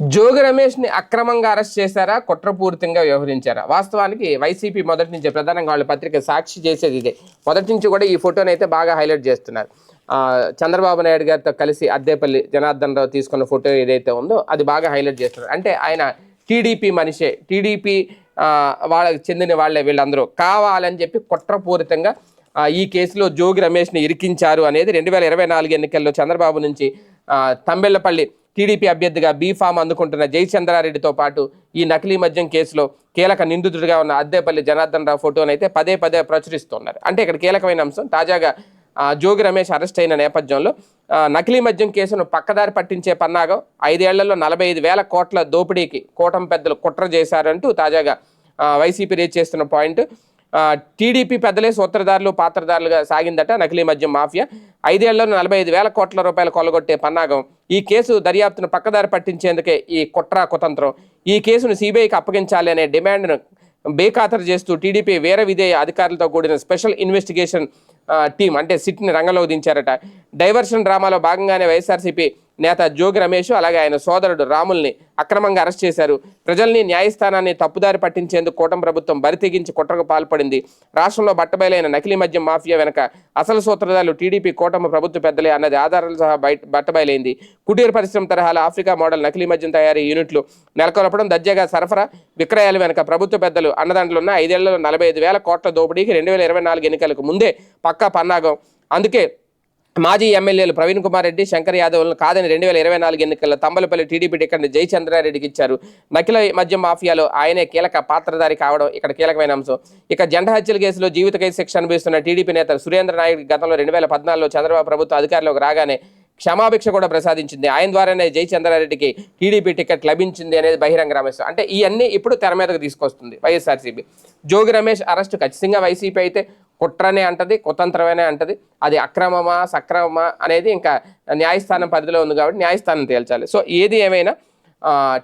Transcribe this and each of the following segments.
జోగి రమేష్ని అక్రమంగా అరెస్ట్ చేశారా? కుట్రపూరితంగా వ్యవహరించారా? వాస్తవానికి వైసీపీ మొదటి నుంచి ప్రధానంగా వాళ్ళ పత్రిక సాక్షి చేసేది ఇదే. మొదటి నుంచి కూడా ఈ ఫోటోని అయితే బాగా హైలైట్ చేస్తున్నారు. చంద్రబాబు నాయుడు గారితో కలిసి అద్దేపల్లి జనార్దన్ రావు తీసుకున్న ఫోటో ఏదైతే ఉందో అది బాగా హైలైట్ చేస్తున్నారు. అంటే ఆయన టీడీపీ మనిషే. టీడీపీ వాళ్ళకి చెందిన వాళ్ళే వీళ్ళందరూ. కావాలని చెప్పి కుట్రపూరితంగా ఈ కేసులో జోగి రమేష్ని ఇరికించారు అనేది రెండు వేల ఇరవై నాలుగు ఎన్నికల్లో చంద్రబాబు నుంచి ఆ, తంబెళ్ళపల్లి టీడీపీ అభ్యర్థిగా బీఫామ్ అందుకుంటున్న జయచంద్రారెడ్డితో పాటు ఈ నకిలీ మద్యం కేసులో కీలక నిందితుడిగా ఉన్న అద్దేపల్లి జనార్దన్ రావు ఫోటోని అయితే పదే పదే ప్రచురిస్తున్నారు. అంటే ఇక్కడ కీలకమైన అంశం తాజాగా జోగి రమేష్ అరెస్ట్ అయిన నేపథ్యంలో నకిలీ మద్యం కేసును పక్కదారి పట్టించే పన్నాగం ఐదేళ్ళలో నలభై ఐదు వేల కోట్ల దోపిడీకి కూటమి పెద్దలు కుట్ర చేశారంటూ తాజాగా వైసీపీ రేజ్ చేస్తున్న పాయింట్. టీడీపీ పెద్దలే సూత్రధారులు పాత్రధారులుగా సాగిందట నకిలీ మద్యం మాఫియా. ఐదేళ్ళలో నలభై ఐదు వేల కోట్ల రూపాయలు కొల్లగొట్టే పన్నాగం. ఈ కేసు దర్యాప్తును పక్కదారి పట్టించేందుకే ఈ కుట్ర కుతంత్రం. ఈ కేసును సిబిఐకి అప్పగించాలి అనే డిమాండ్ను బేఖాతరు చేస్తూ టీడీపీ వేర విధేయ అధికారులతో కూడిన స్పెషల్ ఇన్వెస్టిగేషన్ టీం అంటే సిట్ని రంగంలోకి దించారట. డైవర్షన్ డ్రామాలో భాగంగానే వైఎస్ఆర్సీపీ నేత జోగి రమేష్ అలాగే ఆయన సోదరుడు రాముల్ని అక్రమంగా అరెస్ట్ చేశారు. ప్రజల్ని న్యాయస్థానాన్ని తప్పుదారి పట్టించేందుకు కూటమి ప్రభుత్వం బరితెగించి కుట్రకు పాల్పడింది. రాష్ట్రంలో బట్టబయలైన నకిలీ మద్యం మాఫియా వెనక అసలు సూత్రధారులు టీడీపీ కూటమి ప్రభుత్వ పెద్దలే అన్నది ఆధారాలు సహా బయట బట్టబయలైంది. కుటీర పరిశ్రమ తరహాల ఆఫ్రికా మోడల్ నకిలీ మద్యం తయారీ యూనిట్లు నెలకొల్పడం దర్జాగా సరఫరా విక్రయాలు వెనక ప్రభుత్వ పెద్దలు అన్నదండలు ఉన్న ఐదేళ్ళలో నలభై ఐదు వేల కోట్ల దోపిడీకి రెండు వేల ఇరవై నాలుగు ఎన్నికలకు ముందే పక్కా పన్నాగం. అందుకే మాజీ ఎమ్మెల్యేలు ప్రవీణ్ కుమార్ రెడ్డి శంకర్ యాదవ్లను కాదని రెండు వేల ఇరవై నాలుగు ఎన్నికల్లో తంబలపల్లి టీడీపీ టికెట్ని జయచంద్రారెడ్డికి ఇచ్చారు. నకిల మద్యం మాఫియాలో ఆయనే కీలక పాత్రధారి కావడం ఇక్కడ కీలకమైన అంశం. ఇక జెండా హత్యల కేసులో జీవిత ఖైదు శిక్ష అనుభవిస్తున్న టీడీపీ నేత సురేంద్ర నాయుడు గతంలో రెండు వేల పద్నాలుగులో చంద్రబాబు ప్రభుత్వం అధికారంలోకి రాగానే క్షమాభిక్ష కూడా ప్రసాదించింది. ఆయన ద్వారానే జయచంద్రారెడ్డికి టీడీపీ టికెట్ లభించింది అనేది బహిరంగ రమేష్. అంటే ఇవన్నీ ఇప్పుడు తెర మీదకు తీసుకొస్తుంది వైఎస్ఆర్సీపీ. జోగి రమేష్ అరెస్ట్ ఖచ్చితంగా వైసీపీ అయితే కుట్రనే అంటది కుతంత్రమనే అంటది. అది అక్రమమా సక్రమమా అనేది ఇంకా న్యాయస్థానం పరిధిలో ఉంది కాబట్టి న్యాయస్థానం తేల్చాలి. సో ఏది ఏమైనా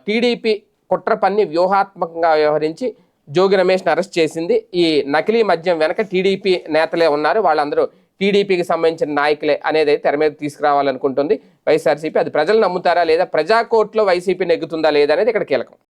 టీడీపీ కుట్ర పన్ని వ్యూహాత్మకంగా వ్యవహరించి జోగి రమేష్ని అరెస్ట్ చేసింది. ఈ నకిలీ మద్యం వెనక టీడీపీ నేతలే ఉన్నారు. వాళ్ళందరూ టీడీపీకి సంబంధించిన నాయకులే అనేది తెర మీద తీసుకురావాలనుకుంటుంది. వైఎస్ఆర్సీపీ అది ప్రజలు నమ్ముతారా లేదా ప్రజాకోర్టులో వైసీపీ నెగ్గుతుందా లేదా అనేది ఇక్కడ కీలకం.